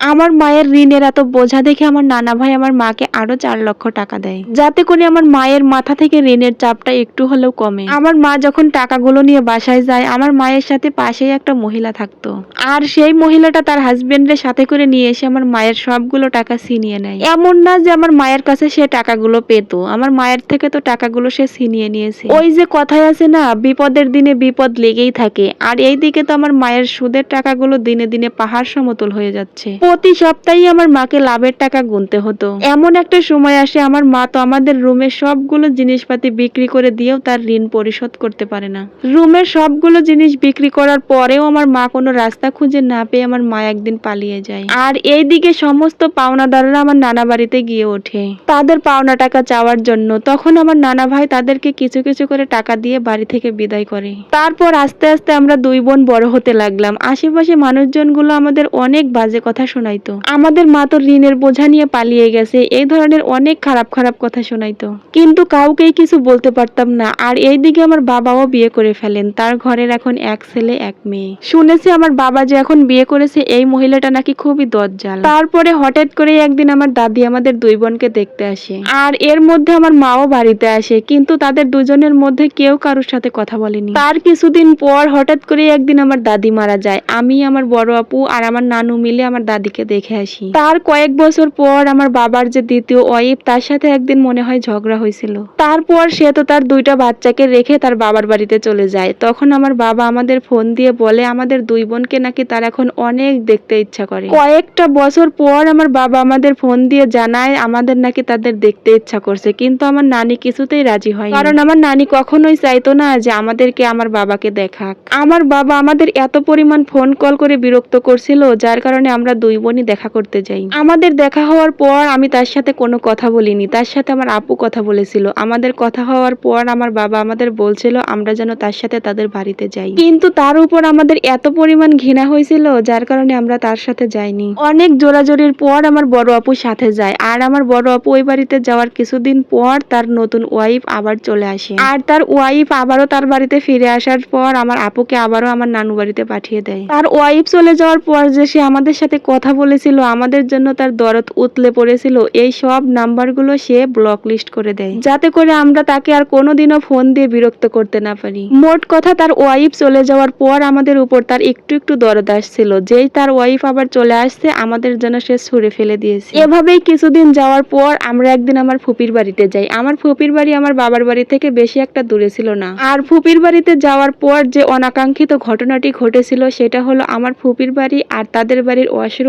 আমার মায়ের ঋণের এত বোঝা দেখে আমার নানা ভাই আমার মাকে আরও চার লক্ষ টাকা দেয়। যাতে করে আমার মায়ের মাথা থেকে ঋণের চাপটা একটু হলেও কমে। আমার মা যখন টাকাগুলো নিয়ে বাসায় যায়, আমার মায়ের সাথে পাশেই একটা মহিলা থাকতো। আর সেই মহিলাটা তার হাজবেন্ডের সাথে করে নিয়ে এসে আমার মায়ের সবগুলো টাকা ছিনিয়ে নেয়। এমন না যে আমার মায়ের কাছে সে টাকাগুলো পেত, আমার মায়ের থেকে তো টাকাগুলো সে ছিনিয়ে নিয়েছে। ওই যে কথায় আছে না, বিপদের দিনে বিপদ লেগেই থাকে। আর এই দিকে তো আমার মায়ের সুদের টাকাগুলো দিনে দিনে পাহাড় সমতল হয়ে যাচ্ছে। প্রতি সপ্তাহে আমার মাকে লাভের টাকা গুনতে হতো। এমন একটা সময় আসে, আমার মা তো আমাদের রুমের সবগুলো জিনিসপাতি বিক্রি করে দিয়েও তার ঋণ পরিশোধ করতে পারে না। রুমের সবগুলো জিনিস বিক্রি করার পরেও আমার মা কোনো রাস্তা খুঁজে না পেয়ে আমার মা একদিন পালিয়ে যায়। আর এইদিকে সমস্ত পাওনাদাররা আমার নানা বাড়িতে গিয়ে ওঠে। তাদের পাওনা টাকা চাওয়ার জন্য তখন আমার নানা ভাই তাদেরকে কিছু কিছু করে টাকা দিয়ে বাড়ি থেকে বিদায় করে। তারপর আস্তে আস্তে আমরা দুই বোন বড় হতে লাগলাম। আশেপাশে মানুষজনগুলো আমাদের অনেক বাজে কথা শোনাইতো। আমাদের মা তো ঋণের বোঝা নিয়ে পালিয়ে গেছে, এই ধরনের অনেক খারাপ খারাপ কথা শোনাইতো। কিন্তু কাউকেই কিছু বলতে পারতাম না, আর এইদিকে আমার বাবাও বিয়ে করে ফেলেন, তার ঘরের এখন এক ছেলে, এক মেয়ে। শুনেছি আমার বাবা যে এখন বিয়ে করেছে, এই মহিলাটা নাকি খুবই দজ্জাল। তারপরে হঠাৎ করে একদিন আমার দাদি আমাদের দুই বোনকে দেখতে আসে। আর এর মধ্যে আমার মাও বাড়িতে আসে, কিন্তু তাদের দুজনের মধ্যে কেউ কারোর সাথে কথা বলেনি। তার কিছুদিন পর হঠাৎ করে একদিন আমার দাদি মারা যায়, আমি, আমার বড় আপু আর আমার নানু মিলে আমার দাদিকে দেখে আসি। তার কয়েক বছর পর আমার বাবার যে দ্বিতীয় ওয়াইফ, তার সাথে একদিন মনে হয় ঝগড়া হয়েছিল। তারপর সে তো তার দুইটা বাচ্চাকে রেখে তার বাবার বাড়িতে চলে যায়। তখন আমার বাবা আমাদের ফোন দিয়ে বলে, আমাদের দুই বোনকে নাকি তার এখন অনেক দেখতে ইচ্ছা করে। কয়েকটা বছর পর আমার বাবা আমাদের ফোন দিয়ে জানায়, আমাদের নাকি তাদের দেখতে ইচ্ছা করছে। কিন্তু আমার নানি কিছুতেই রাজি হয় কারণ আমার নানি কখনোই চাইতো না যে আমাদেরকে আমার বাবাকে দেখাক। আমার বাবা আমাদের এত পরিমাণ ফোন কল করে বিরক্ত করছিল, যার কারণে আমরা দুই বোনই দেখা করতে যাই। আমাদের দেখা হওয়ার পর আমি তার সাথে কোনো কথা বলিনি। তার সাথে আমার আপু কথা বলেছিল। আমাদের কথা হওয়ার পর আমার বাবা আমাদের বলছিল, আমরা যেন তার সাথে তাদের বাড়িতে যাই। কিন্তু তার উপর আমাদের এত পরিমাণ ঘৃণা হয়েছিল, যার কারণে আমরা তার সাথে যাইনি। অনেক জোরাজোরির পর আমার বড় আপু সাথে যায়। আর আমার বড় আপু ওই বাড়িতে যাওয়ার কিছুদিন পর তার নতুন ওয়াইফ আবার চলে আসে। আর তার ওয়াইফ আবারও তার বাড়িতে ফিরে আসার পর আমার আপুকে আবারও আমার নানু বাড়িতে পাঠিয়ে দেয়। তার ওয়াইফ চলে যাওয়ার পর যে সে আমাদের সাথে কথা বলেছিল, আমাদের জন্য তার দরদ উতলে পড়েছিল। এই সব নাম্বারগুলো সে ব্লক লিস্ট করে দেয়। যাতে করে আমরা তাকে আর কোনোদিনও ফোন দিয়ে বিরক্ত করতে না পারি। মোট কথা তার ওয়াইফ চলে যাওয়ার পর আমাদের উপর তার একটু একটু দরদ আসছিল। যেই তার ওয়াইফ আবার চলে আসছে, আমাদের জন্য সে ছুঁড়ে ফেলে দিয়েছে। এভাবেই কিছুদিন যাওয়ার পর আমরা একদিন আমার ফুপির বাড়িতে যাই। আমার ফুপির বাড়ি আমার বাবার বাড়ি থেকে বেশি একটা দূরে ছিল না। আর ফুপির বাড়িতে যাওয়ার পর যে অনাকাঙ্ক্ষিত ঘটনাটি ঘটেছিল, সেটা হলো আমার ফুপির বাড়ি আর তাদের বাড়ির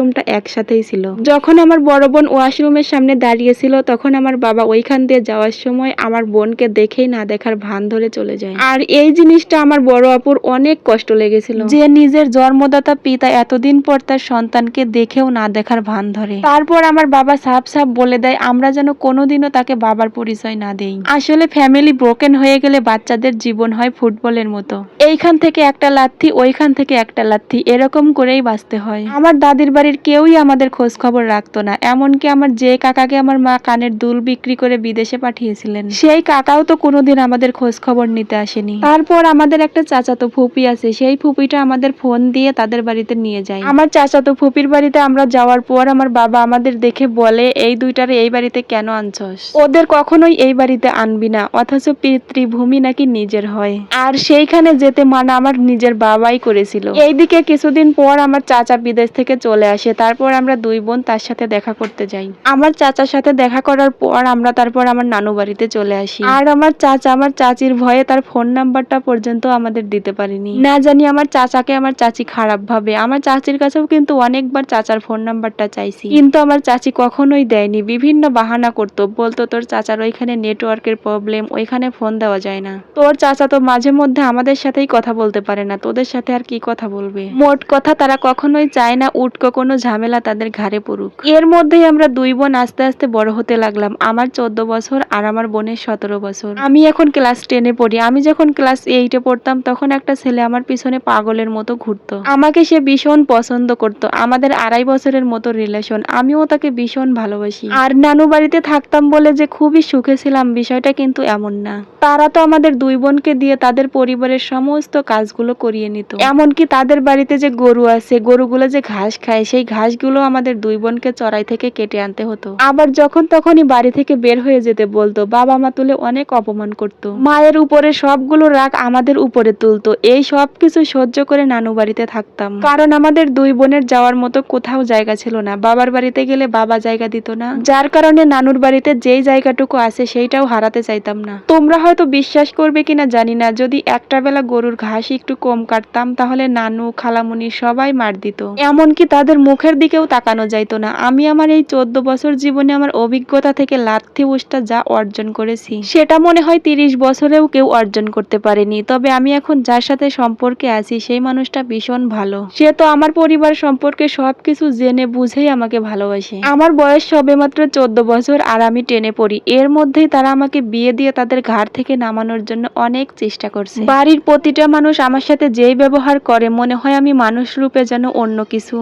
ওয়াশরুমটা একসাথেই ছিল। যখন আমার বড় বোন ওয়াশরুমের সামনে দাঁড়িয়েছিল, তখন আমার বাবা ওইখান দিয়ে যাওয়ার সময় আমার বোনকে দেখেই না দেখার ভান ধরে চলে যায়। আর এই জিনিসটা আমার বড় আপুর অনেক কষ্ট লেগেছিল। যে নিজের জন্মদাতা পিতা এতদিন পর তার সন্তানকে দেখেও না দেখার ভান ধরে। তারপর আমার বাবা সাফ সাফ বলে দেয়, আমরা যেন কোনোদিনও তাকে বাবার পরিচয় না দেই। আসলে ফ্যামিলি ব্রোকেন হয়ে গেলে বাচ্চাদের জীবন হয় ফুটবলের মতো। এইখান থেকে একটা লাথি, ওইখান থেকে একটা লাথি, এরকম করেই বাঁচতে হয়। আমার দাদির বাড়ির কেউই আমাদের খোঁজ খবর রাখতো না, এমনকি আমার যে কাকাকে আমার মা কানের দুল বিক্রি করে বিদেশে পাঠিয়েছিলেন, সেই কাকাও তো কোনোদিন আমাদের খোঁজ খবর নিতে আসেনি। তারপর আমাদের একটা চাচাতো ফুপি আছে, সেই ফুপিটা আমাদের ফোন দিয়ে তাদের বাড়িতে নিয়ে যায়। আমার চাচাতো ফুপির বাড়িতে আমরা যাওয়ার পর আমার বাবা আমাদের দেখে বলে, এই দুইটারে এই বাড়িতে কেন আনছস? ওদের কখনোই এই বাড়িতে আনবি না, অথচ পিতৃভূমি নাকি নিজের হয়। আর সেইখানে যেতে মানা আমার নিজের বাবাই করেছিল। এইদিকে কিছুদিন পর আমার চাচা বিদেশ থেকে চলে আসে। তারপর আমরা দুই বোন তার সাথে দেখা করতে যাই। আমার চাচার সাথে দেখা করার পর আমরা তারপর আমার নানু বাড়িতে চলে আসি। আর আমার চাচা, আমার চাচির ভয়ে তার ফোন নাম্বারটা পর্যন্ত আমাদের দিতে পারিনি। না জানি আমার চাচাকে আমার চাচি খারাপ ভাবে। আমার চাচির কাছেও কিন্তু অনেকবার চাচার ফোন নাম্বারটা চাইছি। কিন্তু আমার চাচি কখনোই দেয়নি। বিভিন্ন বাহানা করতো। বলতো, তোর চাচার ওইখানে নেটওয়ার্কের প্রবলেম, ওইখানে ফোন দেওয়া যায় না। তোর চাচা তো মাঝে মধ্যে আমাদের সাথেই কথা বলতে পারে না। তোদের সাথে আর কি কথা বলবে? মোট কথা, তারা কখনোই চায় না উটকো কোনো ঝামেলা তাদের ঘাড়ে পড়ুক। এর মধ্যেই আমরা দুই বোন আস্তে আস্তে বড় হতে লাগলাম। আমার চোদ্দ বছর আর আমার বোনের সতেরো বছর। আমি এখন ক্লাস টেনে পড়ি। আমি যখন ক্লাস এইটে পড়তাম, তখন একটা ছেলে আমার পিছনে পাগলের মতো ঘুরতো। আমাকে সে ভীষণ পছন্দ করতো। আমাদের আড়াই বছরের মতো রিলেশন আমিও তাকে ভীষণ ভালোবাসি। আর নানু বাড়িতে থাকতাম বলে যে খুবই সুখে ছিলাম, বিষয়টা কিন্তু এমন না। তারা তো আমাদের দুই বোনকে দিয়ে তাদের পরিবারের সমস্ত কাজগুলো করিয়ে নিত। এমনকি তাদের বাড়িতে যে গরু আছে, গরুগুলো যে ঘাস খায় সেই সেই ঘাসগুলো আমাদের দুই বোনকে চড়াই থেকে কেটে আনতে হতো। আবার যখন তখনই বাড়ি থেকে বের হয়ে যেতে বলতো, বাবা মা তুলে অনেক অপমান করত। মায়ের উপরে সবগুলো রাগ আমাদের উপরে তুলতো, এই সব কিছু সহ্য করে নানু বাড়িতে থাকতাম। কারণ আমাদের দুই বোনের যাওয়ার মতো কোথাও জায়গা ছিল না, বাবার বাড়িতে গেলে বাবা জায়গা দিত না। যার কারণে নানুর বাড়িতে যেই জায়গাটুকু আছে সেইটাও হারাতে চাইতাম না। তোমরা হয়তো বিশ্বাস করবে কিনা জানি না, যদি একটা বেলা গরুর ঘাস একটু কম কাটতাম, তাহলে নানু, খালামুনি সবাই মার দিত। এমনকি তাদের মুখের দিকেও তাকানো যাইতো না। আমি আমার এই চোদ্দ বছর জীবনে আমার অভিজ্ঞতা থেকে লাথি উষ্টা যা অর্জন করেছি, সেটা মনে হয় তিরিশ বছরেও কেউ অর্জন করতে পারেনি। তবে আমি এখন যার সাথে সম্পর্কে আছি, সেই মানুষটা ভীষণ ভালো। সে তো আমার পরিবার সম্পর্কে সবকিছু জেনে বুঝেই আমাকে ভালোবাসে। আমার বয়স সবেমাত্র চোদ্দ বছর আর আমি টেনে পড়ি। এর মধ্যেই তারা আমাকে বিয়ে দিয়ে তাদের ঘাট থেকে নামানোর জন্য অনেক চেষ্টা করছে। বাড়ির প্রতিটা মানুষ আমার সাথে যেই ব্যবহার করে, মনে হয় আমি মানুষ রূপে যেন অন্য কিছু।